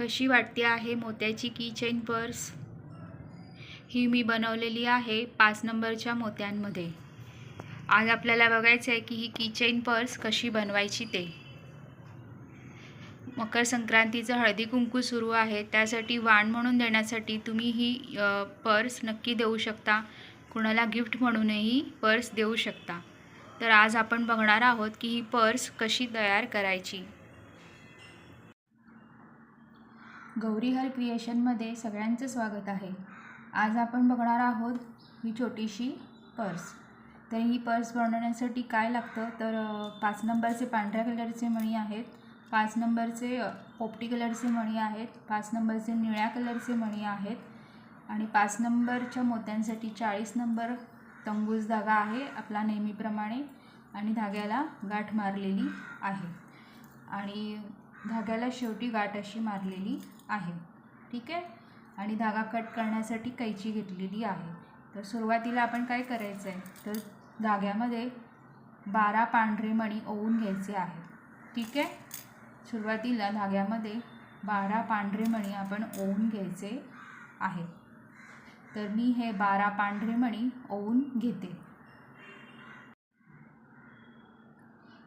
कशी वाटते आहे मोत्याची की चेन पर्स ही मी बनवलेली आहे पाच नंबरच्या मोत्यांमध्ये. आज आपल्याला बघायचं आहे की ही की चेन पर्स कशी बनवायची ते. मकर संक्रांतीचं हळदी कुंकू सुरू आहे. त्यासाठी वाण म्हणून देण्यासाठी तुम्ही ही पर्स नक्की देऊ शकता. कुणाला गिफ्ट म्हणूनही पर्स देऊ शकता. तर आज आपण बघणार आहोत की ही पर्स कशी तयार करायची. गौरीहर क्रिएशनमध्ये सगळ्यांचं स्वागत आहे. आज आपण बघणार आहोत ही छोटीशी पर्स. तर ही पर्स बनवण्यासाठी काय लागतं? तर पाच नंबरचे पांढऱ्या कलरचे मणी आहेत पाच नंबरचे पोपटी कलरचे मणी आहेत पाच नंबरचे निळ्या कलरचे मणी आहेत आणि पाच नंबरच्या मोत्यांसाठी चाळीस नंबर तंबूज धागा आहे आपला नेहमीप्रमाणे आणि धाग्याला गाठ मारलेली आहे. आणि धाग्याला शेवटी गाठ अशी मारलेली आहे. ठीक आहे? आणि धागा कट करण्यासाठी कैची घेतलेली आहे. तर सुरुवातीला आपण काय करायचं आहे तर धाग्यामध्ये बारा पांढरे मणी ओवून घ्यायचे आहे ठीक आहे? सुरुवातीला धाग्यामध्ये बारा पांढरे मणी आपण ओवून घ्यायचे आहे. तर मी हे बारा पांढरे मणी ओवून घेते.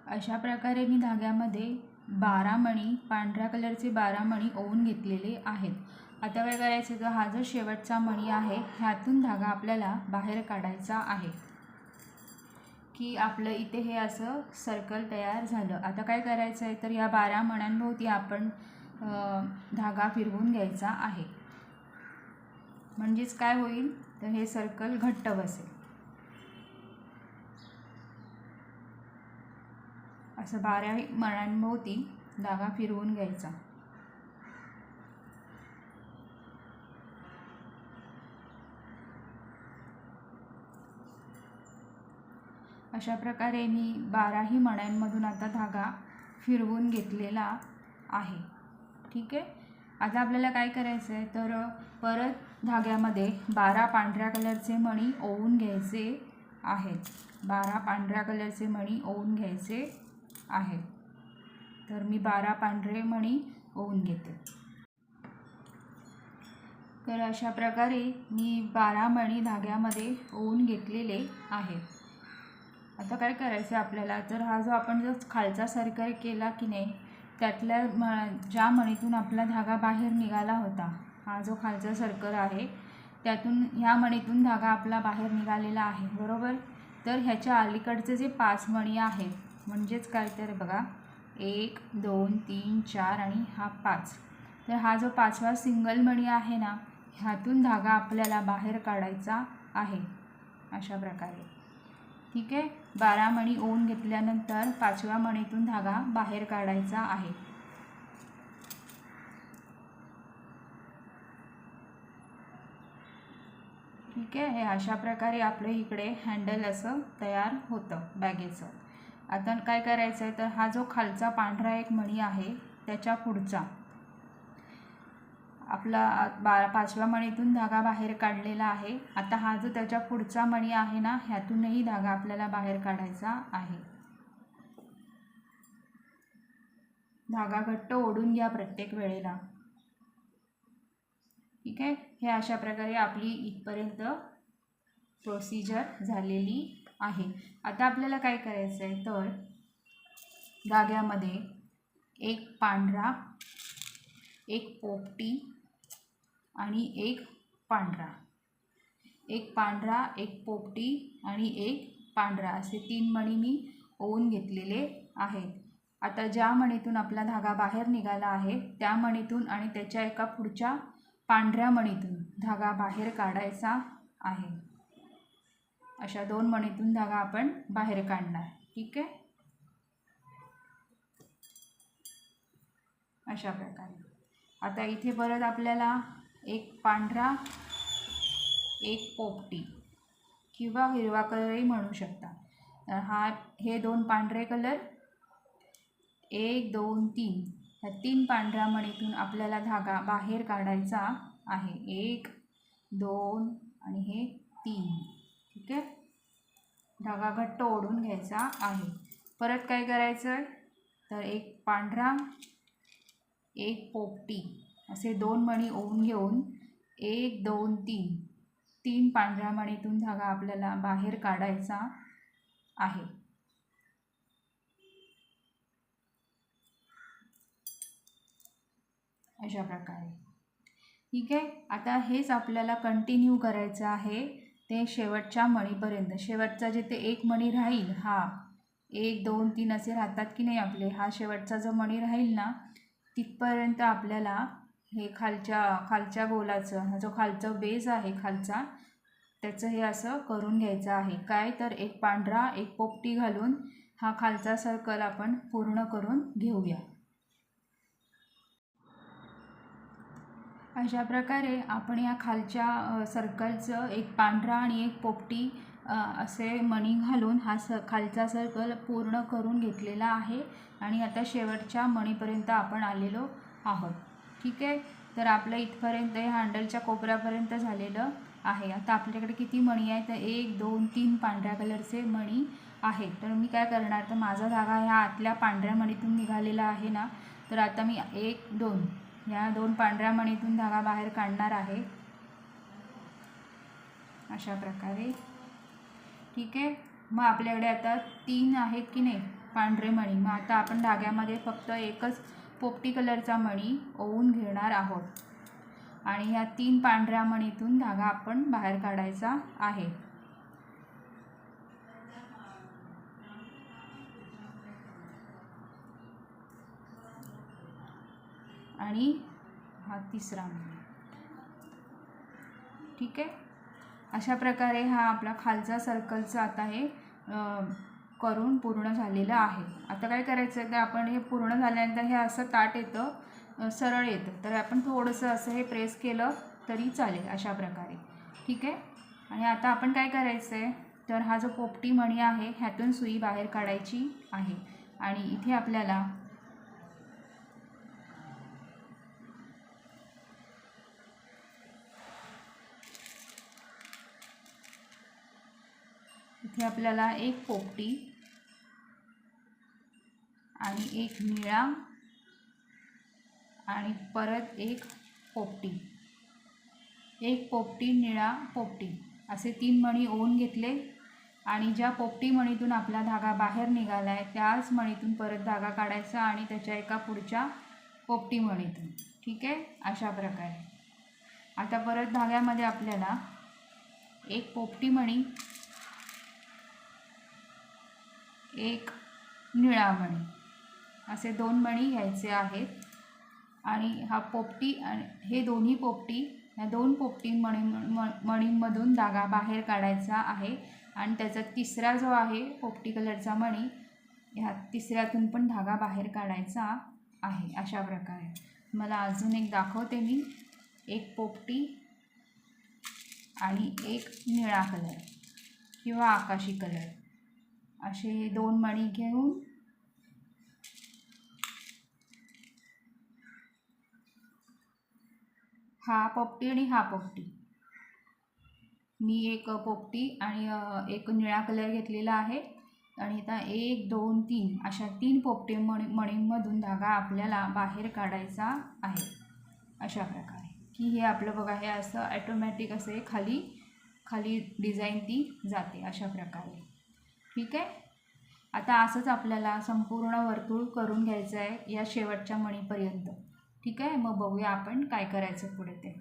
अशा प्रकारे मी धाग्यामध्ये बारा मणी पांढऱ्या कलरचे बारा मणी ओवून घेतलेले आहेत. आता काय करायचं तर हा जो शेवटचा मणी आहे ह्यातून धागा आपल्याला बाहेर काढायचा आहे. की आपलं इथे हे असं सर्कल तयार झालं. आता काय करायचं आहे तर या बारा मण्यांभोवती आपण धागा फिरवून घ्यायचा आहे. म्हणजेच काय होईल? तर हे सर्कल घट्ट बसेल. असं बारा मळांभोवती धागा फिरवून घ्यायचा. अशा प्रकारे मी बाराही मण्यांमधून आता धागा फिरवून घेतलेला आहे. ठीक आहे? आता आपल्याला काय करायचं आहे तर परत धाग्यामध्ये बारा पांढऱ्या कलरचे मणी ओवून घ्यायचे आहेत. बारा पांढऱ्या कलरचे मणी ओवून घ्यायचे आहे. तर मी बारा पांढरे मणी ओवून घेते. तर अशा प्रकारे मी बारा मणी धाग्यामध्ये ओवून घेतलेले आहेत आता काय करायचं आहे आपल्याला? तर हा जो आपण जो खालचा सर्कल केला की नाही त्यातल्या म ज्या मणीतून आपला धागा बाहेर निघाला होता हा जो खालचा सर्कल आहे त्यातून ह्या मणीतून धागा आपला बाहेर निघालेला आहे. बरोबर? तर ह्याच्या अलीकडचे जे पाच मणी आहेत म्हणजेच काय? तर बघा एक दोन तीन चार आणि हा पाच. तर हा जो पाचवा सिंगल मणी आहे ना ह्यातून धागा आपल्याला बाहेर काढायचा आहे. अशा प्रकारे. ठीक आहे? बारा मणी ओन घेतल्यानंतर पाचव्या मणीतून धागा बाहेर काढायचा आहे. ठीक आहे? हे अशा प्रकारे आपलं इकडे हँडल असं तयार होतं बॅगेचं आता काय करायचं आहे तर हा जो खालचा पांढरा एक मणी आहे त्याच्या पुढचा. आपला बा पाचव्या मणीतून धागा बाहेर काढलेला आहे. आता हा जो त्याच्या पुढचा मणी आहे ना ह्यातूनही धागा आपल्याला बाहेर काढायचा आहे. धागा घट्ट ओढून घ्या प्रत्येक वेळेला. ठीक आहे? हे अशा प्रकारे आपली इथपर्यंत प्रोसिजर झालेली आहे. आता आपल्याला काय करायचं आहे तर धाग्यामध्ये एक पांढरा एक पोपटी आणि एक पांढरा. एक पांढरा एक पोपटी आणि एक पांढरा. असे तीन मणी मी ओवून घेतलेले आहेत. आता ज्या मणीतून आपला धागा बाहेर निघाला आहे त्या मणीतून आणि त्याच्या एका पुढच्या पांढऱ्या मणीतून धागा बाहेर काढायचा आहे. अशा दोन मणीतून धागा आपण बाहेर काढणार. ठीक आहे? अशा प्रकारे. आता इथे परत आपल्याला एक पांढरा एक पोपटी किंवा हिरवा कलरही म्हणू शकता. तर हा हे दोन पांढरे कलर एक दोन तीन ह्या तीन पांढऱ्या मणीतून आपल्याला धागा बाहेर काढायचा आहे. एक दोन आणि हे तीन. ठीक आहे? धागा घट्ट ओढून घ्यायचा आहे. परत काय करायचं आहे तर एक पांढरा एक पोपटी. असे दोन मणी ओवून घेऊन एक दोन तीन. तीन पांढऱ्या मणीतून धागा आपल्याला बाहेर काढायचा आहे. अशा प्रकारे. ठीक आहे? आता हेच आपल्याला कंटिन्यू करायचं आहे. ते शेवटच्या मणीपर्यंत. शेवटचा जिथे एक मणी राहील हा. एक दोन तीन असे राहतात की नाही आपले? हा शेवटचा जो मणी राहील ना तिथपर्यंत आपल्याला हे खालच्या खालच्या गोलाचं हा जो खालचा बेज आहे खालचा त्याचं हे असं करून घ्यायचं आहे. काय? तर एक पांढरा एक पोपटी घालून हा खालचा सर्कल आपण पूर्ण करून घेऊया. अशा प्रकारे आपण या खालच्या सर्कलचं एक पांढरा आणि एक पोपटी असे मणी घालून हा स खालचा सर्कल पूर्ण करून घेतलेला आहे आणि आता शेवटच्या मणीपर्यंत आपण आलेलो आहोत. ठीक आहे? तर आपलं इथपर्यंत हे हँडलच्या कोपऱ्यापर्यंत झालेलं आहे. आता आपल्याकडे किती मणी आहे तर एक दोन तीन पांढऱ्या कलरचे मणी आहेत. तर मी काय करणार? तर माझा धागा ह्या आतल्या पांढऱ्या मणीतून निघालेला आहे ना? तर आता मी एक दोन ह्या दोन पांढऱ्या मणीतून धागा बाहेर काढणार आहे. अशा प्रकारे. ठीक आहे. मग आपल्याकडे आता तीन आहेत की नाही? पांढरे मणी. मग आता आपण धाग्यामध्ये फक्त एकच पोपटी कलरचा मणी ओवून घेणार आहोत. आणि ह्या तीन पांढऱ्या मणीतून धागा आपण बाहेर काढायचा आहे. आणि हा तिसरा महिना ठीक आहे? अशा प्रकारे हा आपला खालचा सर्कलचा आता हे करून पूर्ण झालेलं आहे. आता काय करायचं आहे तर आपण हे पूर्ण झाल्यानंतर हे असं ताट येतं सरळ येतं. तर आपण थोडंसं असं हे प्रेस केलं तरी चालेल अशा प्रकारे. ठीक आहे? आणि आता आपण काय करायचं आहे तर हा जो पोपटी मणी आहे ह्यातून सुई बाहेर काढायची आहे. आणि इथे आपल्याला इथे आपल्याला एक पोपटी आणि एक निळा आणि परत एक पोपटी. एक पोपटी निळा पोपटी. असे तीन मणी ओवून घेतले आणि ज्या पोपटी मणीतून आपला धागा बाहेर निघाला आहे त्याच मणीतून परत धागा काढायचा आणि त्याच्या एका पुढच्या पोपटी मणीतून. ठीक आहे? अशा प्रकारे. आता परत धाग्यामध्ये आपल्याला एक पोपटी मणी एक निळा मणी असे दोन मणी घ्यायचे आहेत. आणि हा पोपटी आणि हे दोन्ही पोपटी ह्या दोन पोपटी मणी म मणींमधून धागा बाहेर काढायचा आहे. आणि त्याचा तिसरा जो आहे पोपटी कलरचा मणी ह्या तिसऱ्यातून पण धागा बाहेर काढायचा आहे अशा प्रकारे. मला अजून एक दाखवते मी. एक पोपटी आणि एक निळा कलर किंवा आकाशी कलर. असे दोन मणी घेऊन हा पोपटी आणि हा पोपटी. मी एक पोपटी आणि एक निळा कलर घेतलेला आहे आणि आता एक दोन तीन अशा तीन पोपटी मणी मणींमधून धागा आपल्याला बाहेर काढायचा आहे. अशा प्रकारे. की हे आपलं बघा हे असं ॲटोमॅटिक असे खाली खाली डिझाईन ती जाते अशा प्रकारे. ठीक आहे? आता असंच आपल्याला संपूर्ण वर्तुळ करून घ्यायचं आहे या शेवटच्या मणीपर्यंत. ठीक आहे? मग बघूया आपण काय करायचं पुढे ते.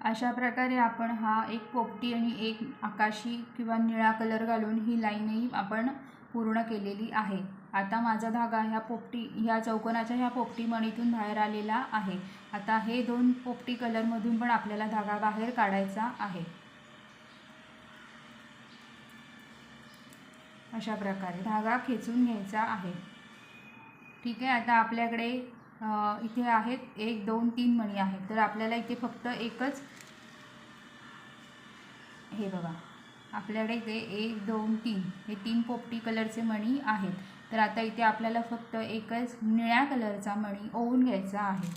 अशा प्रकारे आपण हा एक पोपटी आणि एक आकाशी किंवा निळा कलर घालून ही लाईनही आपण पूर्ण केलेली आहे. आता माझा धागा ह्या पोपटी ह्या चौकोनाच्या ह्या पोपटी मणीतून बाहेर आलेला आहे. आता हे दोन पोपटी कलरमधून पण आपल्याला धागा बाहेर काढायचा आहे. अशा प्रकारे धागा खेचून घ्यायचा आहे. ठीक आहे आता आपल्याकडे इथे आहेत एक दोन तीन मणी आहेत. तर आपल्याला इथे फक्त एकच हे बघा आपल्याकडे इथे एक दोन तीन हे तीन पोपटी कलरचे मणी आहेत. तर आता इथे आपल्याला फक्त एकच निळ्या कलरचा मणी ओवून घ्यायचा आहे.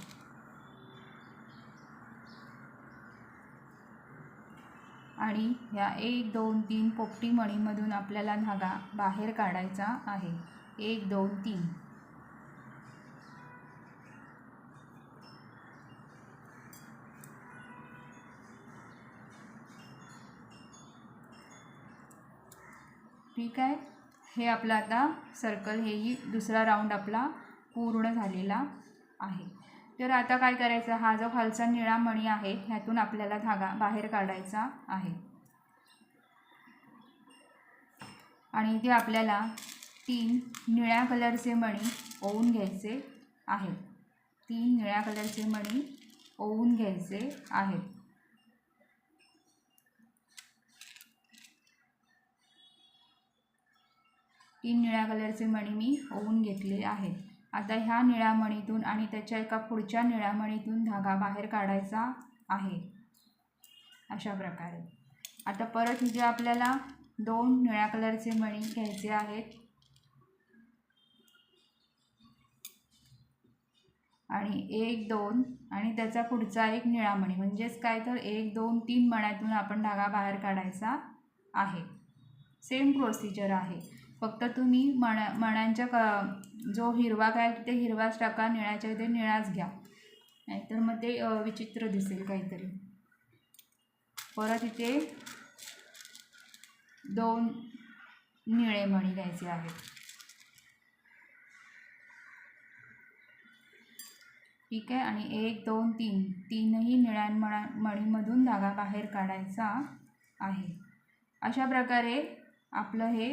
आणि ह्या एक दोन तीन पोपटी मणीमधून आपल्याला धागा बाहेर काढायचा आहे. एक दोन तीन. ठीक आहे. हे आपलं आता सर्कल हेही दुसरा राऊंड आपला पूर्ण झालेला आहे. तर आता काय करायचं? हा जो खालचा निळा मणी आहे ह्यातून आपल्याला धागा बाहेर काढायचा आहे. आणि इथे आपल्याला तीन निळ्या कलरचे मणी ओवून घ्यायचे आहेत. तीन निळ्या कलरचे मणी ओवून घ्यायचे आहेत. तीन निळ्या कलरचे मणी मी ओवून घेतले आहेत. आता ह्या निळ्यामणीतून आणि त्याच्या एका पुढच्या निळ्यामणीतून धागा बाहेर काढायचा आहे. अशा प्रकारे. आता परत इथे आपल्याला दोन निळ्या कलरचे मणी घ्यायचे आहेत. आणि एक दोन आणि त्याचा पुढचा एक निळा मणी म्हणजेच काय तर एक दोन तीन मण्यातून आपण धागा बाहेर काढायचा आहे. सेम प्रोसिजर आहे. फक्त तुम्ही मण्या मण्यांच्या क जो हिरवा काय ते हिरवाच टाका निळ्याच्या ते निळाच घ्या. नाहीतर मग ते विचित्र दिसेल काहीतरी. परत इथे दोन निळे मणी घ्यायचे आहेत. ठीक आहे आणि एक दोन तीन. तीनही निळ्यांमणा मणीमधून धागा बाहेर काढायचा आहे. अशा प्रकारे आपलं हे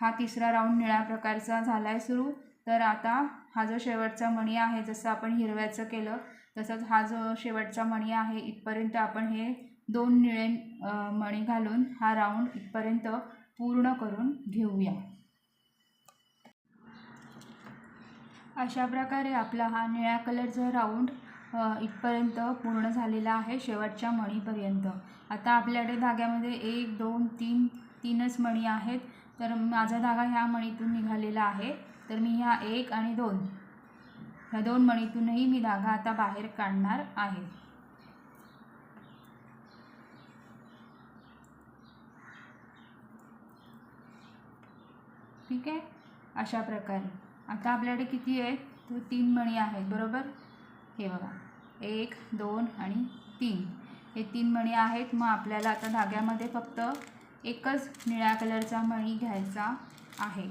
हा तिसरा राऊंड निळ्या प्रकारचा झाला आहे सुरू. तर आता हा जो शेवटचा मणी आहे जसं आपण हिरव्याचं केलं तसंच हा जो शेवटचा मणी आहे इथपर्यंत आपण हे दोन निळे मणी घालून हा राऊंड इथपर्यंत पूर्ण करून घेऊया. अशा प्रकारे आपला हा निळ्या कलरचा राऊंड इथपर्यंत पूर्ण झालेला आहे शेवटच्या मणीपर्यंत. आता आपल्याकडे धाग्यामध्ये एक दोन तीन तीनच मणी आहेत. तर माझा धागा ह्या मणीतून निघालेला आहे. तर मी ह्या एक आणि दोन ह्या दोन मणीतूनही मी धागा आता बाहेर काढणार आहे. ठीक आहे? अशा प्रकारे. आता आपल्याकडे किती आहेत तर तीन मणी आहेत बरोबर? हे बघा. एक दोन आणि तीन. हे तीन मणी आहेत. मग आपल्याला आता धाग्यामध्ये फक्त एकच निळ्या कलरचा मणी घ्यायचा आहे.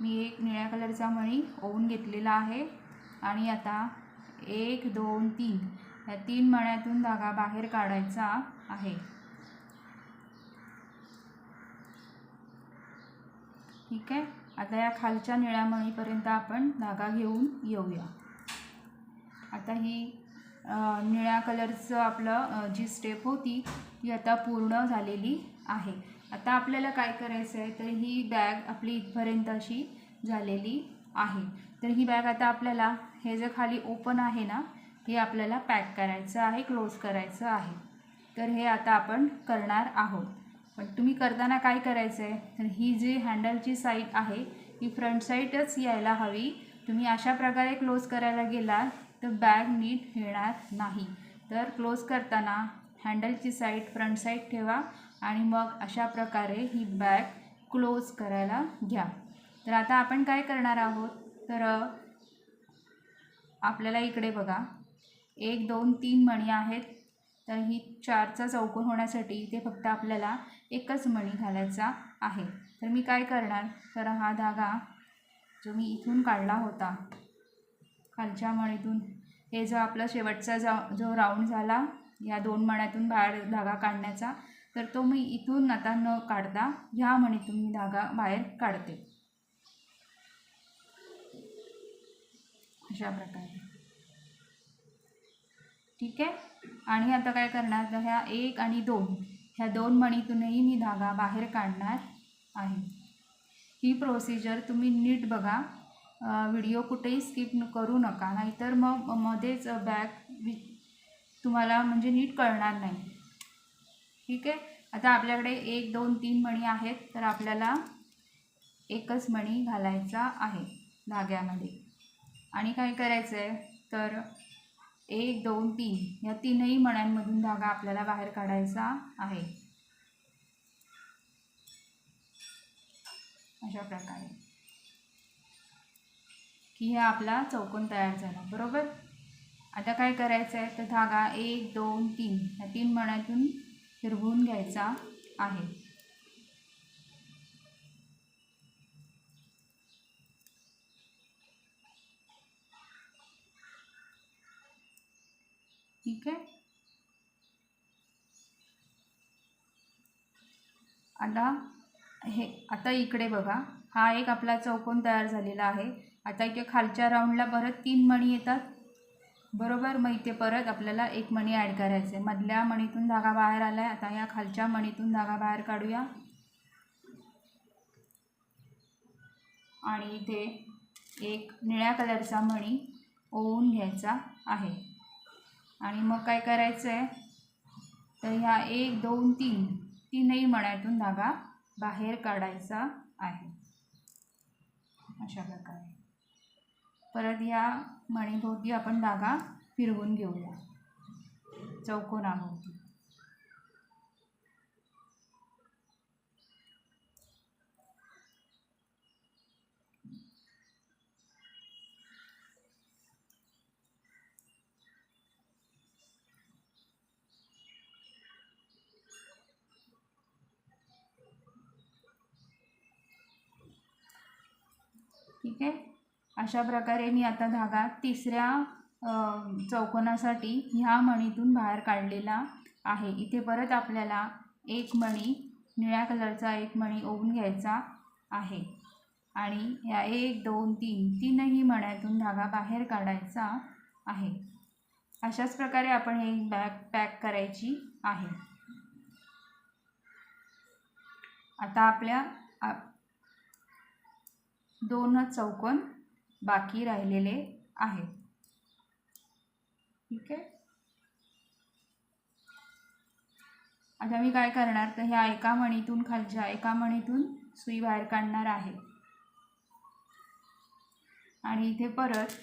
मी एक निळ्या कलरचा मणी ओवून घेतलेला आहे आणि आता एक दोन तीन या तीन मण्यातून धागा बाहेर काढायचा आहे. ठीक आहे? आता या खालच्या निळ्या मणीपर्यंत आपण धागा घेऊन येऊया. आता ही निळ्या कलरचं आपलं जी स्टेप होती ती आता पूर्ण झालेली आहे. आता आपल्याला काय करायचं आहे तर ही बॅग आपली इथपर्यंत अशी झालेली आहे. तर ही बॅग आता आपल्याला हे जे खाली ओपन आहे ना हे आपल्याला पॅक करायचं आहे क्लोज करायचं आहे. तर हे आता आपण करणार आहोत. पण तुम्ही करताना काय करायचं आहे तर ही जी हँडलची साईड आहे ही फ्रंट साईडच यायला हवी. तुम्ही अशा प्रकारे क्लोज करायला गेलात तर बॅग नीट येणार नाही. तर क्लोज करताना हँडलची साईड फ्रंट साईड ठेवा आणि मग अशा प्रकारे ही बॅग क्लोज करायला घ्या. तर आता आपण काय करणार आहोत? तर आपल्याला इकडे बघा. एक दोन तीन मणी आहेत. तर ही चारचा चौकोन होण्यासाठी इथे फक्त आपल्याला एकच मणी घालायचा आहे. तर मी काय करणार? तर हा धागा जो मी इथून काढला होता खालच्या मणीतून हे जो आपला शेवटचा जा जो राऊंड झाला या दोन मण्यातून बाहेर धागा काढण्याचा तर तो मी इथून आता न काढता ह्या मणीतून मी धागा बाहेर काढते. अशा प्रकारे. ठीक आहे? आणि आता काय करणार? तर ह्या एक आणि दोन ह्या दोन मणीतूनही मी धागा बाहेर काढणार आहे. ही प्रोसिजर तुम्ही नीट बघा. व्हिडिओ कुठेही स्किप करू नका. नाहीतर मग मध्येच बॅग वि तुम्हाला म्हणजे नीट कळणार नाही. ठीक आहे? आता आपल्याकडे एक दोन तीन मणी आहेत. तर आपल्याला एकच मणी घालायचा आहे धाग्यामध्ये. आणि काय करायचं आहे तर एक दोन तीन या तीनही मण्यांमधून धागा आपल्याला बाहेर काढायचा आहे. अशा प्रकारे. की हा आपला चौकोन तयार झाला बरोबर? आता काय करायचं आहे तर धागा एक दोन तीन ह्या तीन मण्यातून फिरवून घ्यायचा आहे. ठीक आहे? आता हे आता इकडे बघा. हा एक आपला चौकोन तयार झालेला आहे. आता इथे खालच्या राऊंडला परत तीन मणी येतात. बरोबर? मग इथे परत आपल्याला एक मणी ॲड करायचं आहे मधल्या मणीतून धागा बाहेर आला आहे आता या खालच्या मणीतून धागा बाहेर काढूया. आणि इथे एक निळ्या कलरचा मणी ओवून घ्यायचा आहे. आणि मग काय करायचं आहे तर ह्या एक दोन तीन तीनही मण्यातून धागा बाहेर काढायचा आहे. अशा प्रकारे. परत ह्या मणीभोवती आपण धागा फिरवून घेऊया. चौकोनाभोवती ठीक आहे? अशा प्रकारे मी आता धागा तिसऱ्या चौकोनासाठी ह्या मणीतून बाहेर काढलेला आहे. इथे परत आपल्याला एक मणी निळ्या कलरचा एक मणी ओवून घ्यायचा आहे. आणि या एक दोन तीन तीनही मण्यातून धागा बाहेर काढायचा आहे. अशाच प्रकारे आपण हे बॅग पॅक करायची आहे. आता आपल्या आप दोनच चौकोन बाकी राहिलेले आहेत ठीक आहे? आता मी काय करणार? तर ह्या एका मणीतून खालच्या एका मणीतून सुई बाहेर काढणार आहे. आणि इथे परत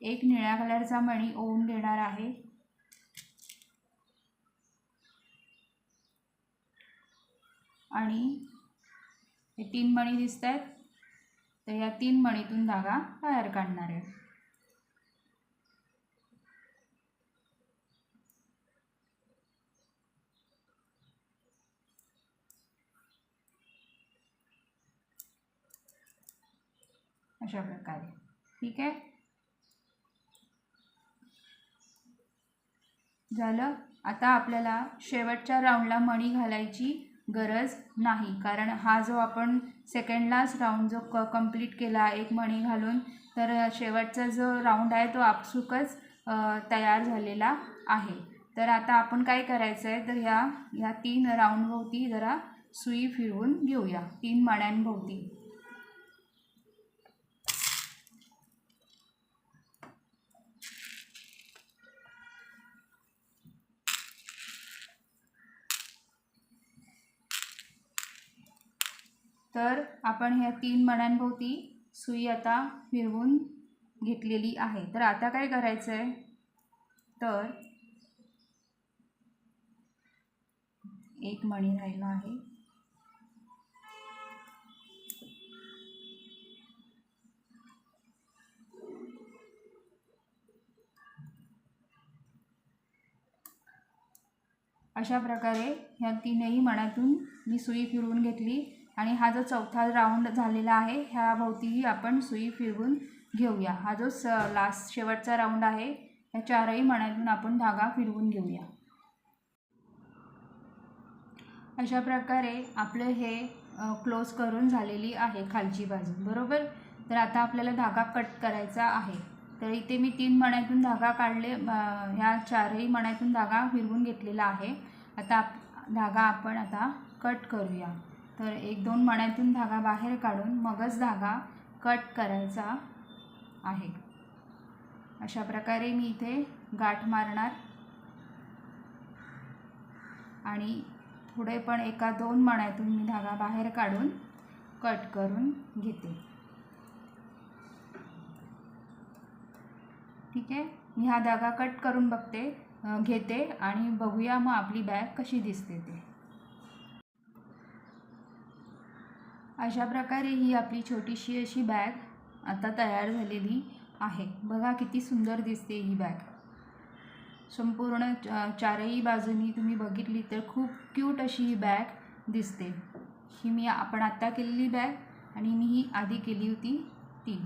एक निळ्या कलरचा मणी ओवून घेणार आहे. आणि हे तीन मणी दिसत आहेत तर या तीन मणीतून धागा बाहेर काढणार आहे. अशा प्रकारे. ठीक आहे? झालं? आता आपल्याला शेवटच्या राऊंडला मणी घालायची. गरज नाही. कारण हा जो आपण सेकंड राऊंड जो क कंप्लीट केला एक मणी घालून तर शेवटचा जो राऊंड आहे तो आपसुकच तयार झालेला आहे. तर आता आपण काय करायचं आहे तर ह्या ह्या तीन राऊंडभोवती जरा सुई फिरवून घेऊया. तीन मण्यांभोवती. तर आपण ह्या तीन मण्यांभोवती सुई आता फिरवून घेतलेली आहे. तर आता काय करायचं आहे तर एक मणी राहिला आहे. अशा प्रकारे ह्या तीनही मण्यातून मी सुई फिरवून घेतली. आणि हा जो चौथा राऊंड झालेला आहे ह्या भोवतीही आपण सुई फिरवून घेऊया. हा जो स लास्ट शेवटचा राऊंड आहे ह्या चारही मण्यातून आपण धागा फिरवून घेऊया. अशा प्रकारे आपलं हे क्लोज करून झालेली आहे खालची बाजू. बरोबर? तर आता आपल्याला धागा कट करायचा आहे. तर इथे मी तीन मण्यातून धागा काढले ह्या चारही मण्यातून धागा फिरवून घेतलेला आहे. आता आप धागा आपण आता कट करूया. तर एक दोन मण्यातून धागा बाहेर काढून मगच धागा कट करायचा आहे. अशा प्रकारे मी इथे गाठ मारणार. आणि पुढे पण एका दोन मण्यातून मी धागा बाहेर काढून कट करून घेते. ठीक आहे? मी हा धागा कट करून बघते घेते आणि बघूया मग आपली बॅग कशी दिसते ते. अशा प्रकारे ही आपली छोटीशी अशी बॅग आता तयार झालेली आहे. बघा किती सुंदर दिसते ही बॅग. संपूर्ण चारही बाजूनी तुम्ही बघितली तर खूप क्यूट अशी ही बॅग दिसते. ही मी आपण आत्ता केलेली बॅग आणि मी ही आधी केली होती ती.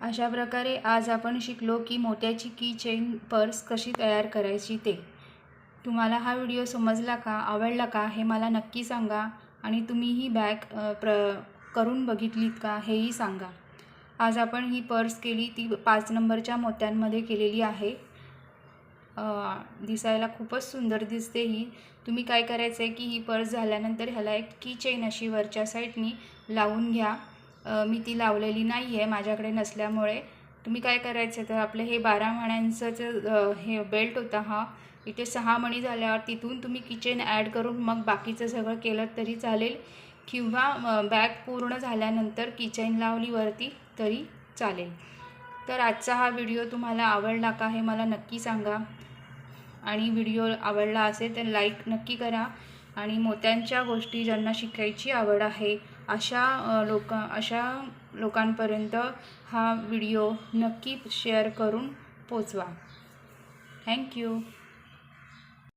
अशा प्रकारे आज आपण शिकलो की मोत्याची की चेन पर्स कशी तयार करायची ते. तुम्हाला हा व्हिडिओ समजला का आवडला का हे मला नक्की सांगा आणि तुम्ही ही बॅग प्र करून बघितलीत का हेही सांगा. आज आपण ही पर्स केली ती पाच नंबरच्या मोत्यांमध्ये केलेली आहे. दिसायला खूपच सुंदर दिसते ही. तुम्ही काय करायचं आहे की ही पर्स झाल्यानंतर ह्याला एक की चेन अशी वरच्या साईडनी लावून घ्या. मी ती लावलेली नाही आहे माझ्याकडे नसल्यामुळे. तुम्ही काय करायचं तर आपलं हे बारा मण्यांचं जे, हे बेल्ट होता हा इथे सहा मणी झाल्यावर तिथून तुम्ही किचन ॲड करून मग बाकीचं सगळं केलं तरी चालेल. किंवा बॅग पूर्ण झाल्यानंतर किचन लावली वरती तरी चालेल. तर आजचा हा व्हिडिओ तुम्हाला आवडला का हे मला नक्की सांगा. आणि व्हिडिओ आवडला असेल तर लाईक नक्की करा. आणि मोत्यांच्या गोष्टी ज्यांना शिकायची आवड आहे अशा लोक अशा लोकांपर्यंत हा व्हिडिओ नक्की शेअर करून पोचवा. थँक्यू